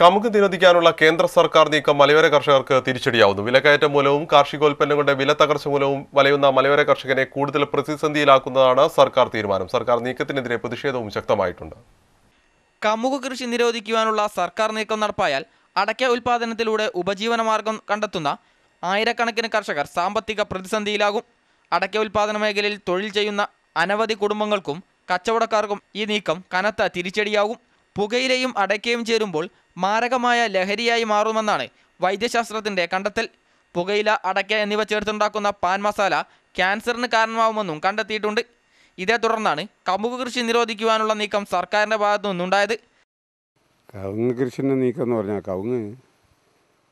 കമുക് നിരോധിക്കാനുള്ള കേന്ദ്ര സർക്കാർ നീക്കം മലയോര കർഷകർക്ക് തിരിച്ചടിയാവുന്നു. വിലക്കയറ്റം മൂലവും കാർഷികോൽപ്പന്നങ്ങളുടെ വില തകർച്ച മൂലവും വലയുന്ന മലയോര കർഷകനെ കൂടുതൽ പ്രതിസന്ധിയിലാക്കുന്നതാണ് സർക്കാർ തീരുമാനം. സർക്കാർ നീക്കത്തിനെതിരെ പ്രതിഷേധവും ശക്തമായിട്ടുണ്ട്. കമുക് കൃഷി നിരോധിക്കുവാനുള്ള സർക്കാർ നീക്കം നടപ്പായാൽ അടയ്ക്ക ഉൽപാദനത്തിലൂടെ ഉപജീവനമാർഗം കണ്ടെത്തുന്ന ആയിരക്കണക്കിന് കർഷകർ സാമ്പത്തിക പ്രതിസന്ധിയിലാകും. അടയ്ക്ക ഉൽപാദന മേഖലയിൽ തൊഴിൽ ചെയ്യുന്ന അനവധി കുടുംബങ്ങൾക്കും കച്ചവടക്കാർക്കും ഈ നീക്കം കനത്ത തിരിച്ചടിയാകും. പുകയിലയും അടയ്ക്കയും ചേരുമ്പോൾ മാരകമായ ലഹരിയായി മാറുമെന്നാണ് വൈദ്യശാസ്ത്രത്തിന്റെ കണ്ടെത്തൽ. പുകയില അടയ്ക്ക എന്നിവ ചേർത്തുണ്ടാക്കുന്ന പാൻ മസാല ക്യാൻസറിന് കാരണമാവുമെന്നും കണ്ടെത്തിയിട്ടുണ്ട്. ഇതേ തുടർന്നാണ് കമുക് കൃഷി നിരോധിക്കുവാനുള്ള നീക്കം സർക്കാരിന്റെ ഭാഗത്തു നിന്നുണ്ടായത്. കവുങ്ങ് കൃഷിന്റെ നീക്കം എന്ന് പറഞ്ഞാൽ കവുങ്ങ്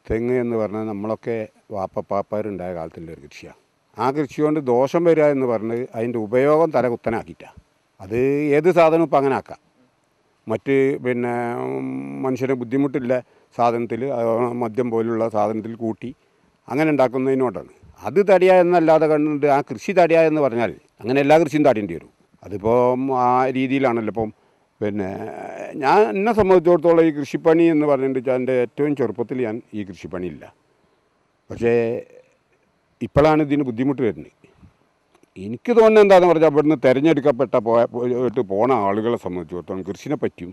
തെങ്ങ് എന്ന് പറഞ്ഞാൽ നമ്മളൊക്കെ വാപ്പപ്പാപ്പാരുണ്ടായ കാലത്തിന്റെ ഒരു കൃഷിയാണ്. ആ കൃഷി കൊണ്ട് ദോഷം വരിക എന്ന് പറഞ്ഞത് അതിന്റെ ഉപയോഗം തല കുത്തനാക്കിയിട്ടാണ് അത് ഏത് സാധനവും ഇപ്പം അങ്ങനെ ആക്കാം. മറ്റ് പിന്നെ മനുഷ്യന് ബുദ്ധിമുട്ടില്ല സാധനത്തിൽ മദ്യം പോലുള്ള സാധനത്തിൽ കൂട്ടി അങ്ങനെ ഉണ്ടാക്കുന്നതിനോടാണ്. അത് തടിയ എന്നല്ലാതെ കണ്ടിട്ട് ആ കൃഷി തടിയ എന്ന് പറഞ്ഞാൽ അങ്ങനെ എല്ലാ കൃഷിയും തടയേണ്ടി വരും. അതിപ്പോൾ ആ രീതിയിലാണല്ലോ ഇപ്പം പിന്നെ ഞാൻ എന്നെ സംബന്ധിച്ചിടത്തോളം ഈ കൃഷിപ്പണി എന്ന് പറഞ്ഞിട്ട് എന്റെ ഏറ്റവും ചെറുപ്പത്തിൽ ഞാൻ ഈ കൃഷിപ്പണിയില്ല. പക്ഷേ ഇപ്പോഴാണ് ഇതിന് ബുദ്ധിമുട്ട് വരുന്നത്. എനിക്ക് തോന്നുന്നത് എന്താണെന്ന് പറഞ്ഞാൽ അവിടുന്ന് തിരഞ്ഞെടുക്കപ്പെട്ട പോയിട്ട് പോണ ആളുകളെ സംബന്ധിച്ചിടത്തോളം കൃഷിനെ പറ്റിയും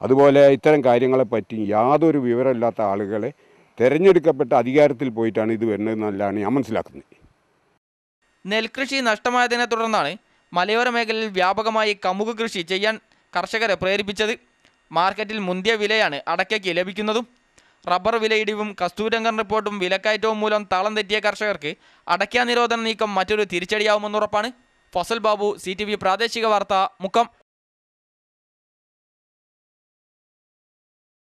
അതുപോലെ ഇത്തരം കാര്യങ്ങളെ പറ്റിയും യാതൊരു വിവരമില്ലാത്ത ആളുകളെ തിരഞ്ഞെടുക്കപ്പെട്ട അധികാരത്തിൽ പോയിട്ടാണ് ഇത് വരുന്നതെന്നല്ലാണ് ഞാൻ മനസ്സിലാക്കുന്നത്. നെൽകൃഷി നഷ്ടമായതിനെ തുടർന്നാണ് മലയോര മേഖലയിൽ വ്യാപകമായി കമുക് കൃഷി ചെയ്യാൻ കർഷകരെ പ്രേരിപ്പിച്ചത്. മാർക്കറ്റിൽ മുന്തിയ വിലയാണ് അടക്കയ്ക്ക് ലഭിക്കുന്നതും. റബ്ബർ വിലയിടിവും കസ്തൂരംഗൻ റിപ്പോർട്ടും വിലക്കയറ്റവും മൂലം താളം തെറ്റിയ കർഷകർക്ക് അടയ്ക്കാ നിരോധന നീക്കം മറ്റൊരു തിരിച്ചടിയാവുമെന്നുറപ്പാണ് ഫസൽ ബാബു സി പ്രാദേശിക വാർത്ത മുക്കം.